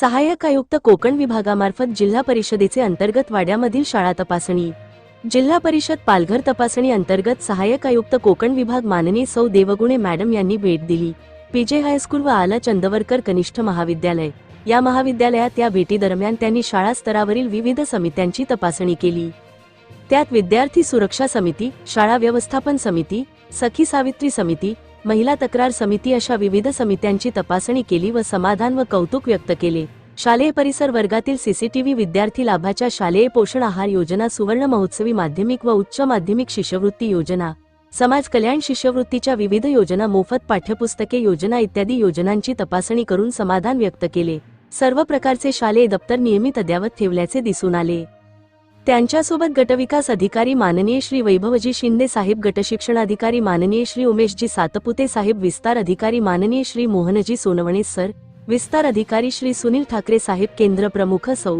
सहाय्यक आयुक्त कोकण विभागामार्फत जिल्हा परिषदेचे अंतर्गत वाड्यामधील शाळा तपासणी. जिल्हा परिषद पालघर तपासणी अंतर्गत सहाय्यक आयुक्त कोकण विभाग माननीय सौ देवगुणे मॅडम यांनी भेट दिली. पीजे हायस्कूल व आला चंदवरकर कनिष्ठ महाविद्यालय. या महाविद्यालयात या भेटीदरम्यान त्यांनी शाळा स्तरावरील विविध समित्यांची तपासणी केली. त्यात विद्यार्थी सुरक्षा समिती शाळा व्यवस्थापन समिती सखी सावित्री समिती महिला तक्रार समिती अशा विविध समित्यांची तपासणी केली व समाधान व कौतुक व्यक्त केले. शालेय परिसर वर्गातील सीसीटीव्ही विद्यार्थी लाभाच्या शालेय पोषण आहार योजना सुवर्ण महोत्सवी माध्यमिक व उच्च माध्यमिक शिष्यवृत्ती योजना समाज कल्याण शिष्यवृत्तीच्या विविध योजना मोफत पाठ्यपुस्तके योजना इत्यादी योजनांची तपासणी करून समाधान व्यक्त केले. सर्व प्रकारचे शालेय दप्तर नियमित अद्यावत ठेवल्याचे दिसून आले. त्यांच्यासोबत गटविकास अधिकारी माननीय श्री वैभवजी शिंदे साहेब गटशिक्षणाधिकारी माननीय श्री उमेशजी सातपुते साहेब विस्तार अधिकारी माननीय श्री मोहनजी सोनवणे सर विस्तार अधिकारी श्री सुनील ठाकरे साहेब केंद्र प्रमुख सौ.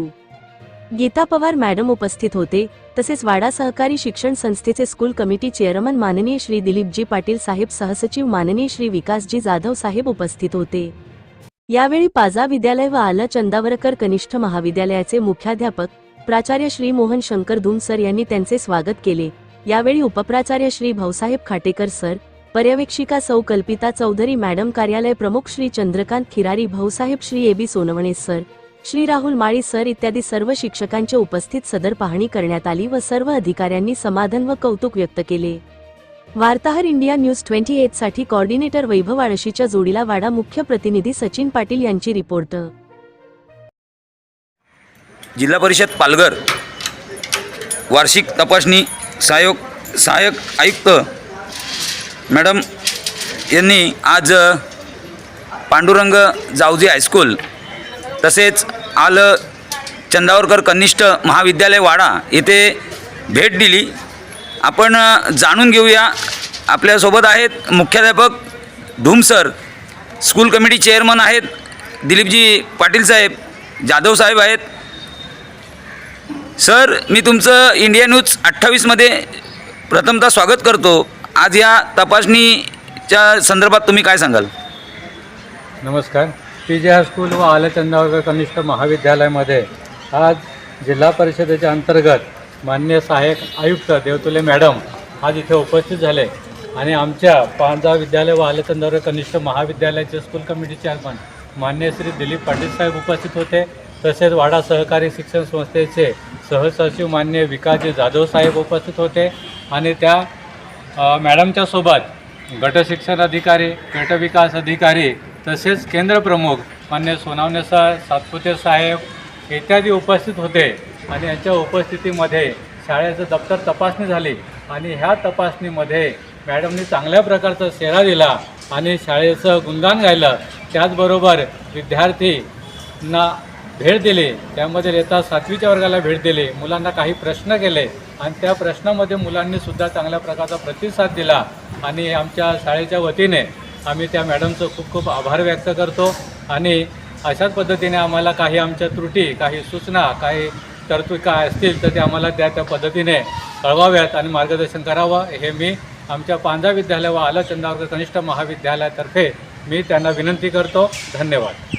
गीता पवार मॅडम उपस्थित होते. तसेच वाडा सहकारी शिक्षण संस्थेचे स्कूल कमिटी चेअरमन माननीय श्री दिलीपजी पाटील साहेब सहसचिव माननीय श्री विकासजी जाधव साहेब उपस्थित होते. यावेळी पाजा विद्यालय व आलं चंदावरकर कनिष्ठ महाविद्यालयाचे मुख्याध्यापक प्राचार्य श्री मोहन शंकर धूम सर यांनी त्यांचे स्वागत केले. यावेळी उपप्राचार्य श्री भाऊसाहेब खाटेकर सर पर्यवेक्षिका सौ कल्पिता चौधरी मॅडम कार्यालय प्रमुख Shri Chandrakant Khirari Bhausaheb Shri A B Sonawane sir Shri Rahul Mali sir इत्यादी सर्व शिक्षकांच्या उपस्थित सदर पाहणी करण्यात आली व सर्व अधिकाऱ्यांनी समाधान व कौतुक व्यक्त केले. वार्ताहर इंडिया न्यूज ट्वेंटी एटसाठी कॉर्डिनेटर वैभव आळशीच्या जोडीला वाडा मुख्य प्रतिनिधी सचिन पाटील यांची रिपोर्ट. जिल्हा परिषद पालघर. वार्षिक तपासणी सहाय्यक सहाय्यक आयुक्त मॅडम यांनी आज पांडुरंग जावजी हायस्कूल तसेच आल चंदावरकर कनिष्ठ महाविद्यालय वाडा येथे भेट दिली. आपण जाणून घेऊया आपल्यासोबत आहेत मुख्याध्यापक धूम सर. स्कूल कमिटी चेअरमन आहेत दिलीपजी पाटील साहेब जाधव साहेब आहेत. सर मी तुमचं इंडिया न्यूज अठ्ठावीसमध्ये प्रथमतः स्वागत करतो. आज या तपासणीच्या संदर्भात तुम्ही काय सांगाल? नमस्कार. पी जे हायस्कूल व आलं कनिष्ठ महाविद्यालयामध्ये आज जिल्हा परिषदेच्या अंतर्गत मान्य सहाय्यक आयुक्त देवतुले मॅडम आज इथे उपस्थित झाले आणि आमच्या पांजा विद्यालय व आलं कनिष्ठ महाविद्यालयाचे स्कूल कमिटीचे चेअरमन मान्य श्री दिलीप पाटील साहेब उपस्थित होते. तसेच वाडा सहकारी शिक्षण संस्थेचे सहसचिव मान्य विकासजी जाधव साहेब उपस्थित होते आणि त्या मॅडमच्या सोबत गटशिक्षण अधिकारी गटविकास अधिकारी तसेच केंद्र प्रमुख मान्य सोनावणे सर सातपुते साहेब इत्यादी उपस्थित होते. आणि यांच्या उपस्थितीमध्ये शाळेचं दप्तर तपासणी झाली आणि ह्या तपासणीमध्ये मॅडमनी चांगल्या प्रकारचा सेरा दिला आणि शाळेचं गुणगान गायलं. त्याचबरोबर विद्यार्थींना भेट दिली. त्यामध्ये येता सातवीच्या वर्गाला भेट दिली. मुलांना काही प्रश्न केले. आणि त्या प्रश्नामध्ये मुलांनी सुद्धा चांगल्या प्रकारचा प्रतिसाद दिला. आणि आमच्या शाळेच्या वतीने आम्ही त्या मॅडमचं खूप खूप आभार व्यक्त करतो. आणि अशाच पद्धतीने आम्हाला काही आमच्या त्रुटी काही सूचना काही तरतूद काय असतील तर ते आम्हाला त्या त्या पद्धतीने कळवाव्यात आणि मार्गदर्शन करावं. हे मी आमच्या पांजा विद्यालय व आलं चंदावरकर कनिष्ठ महाविद्यालयातर्फे मी त्यांना विनंती करतो. धन्यवाद.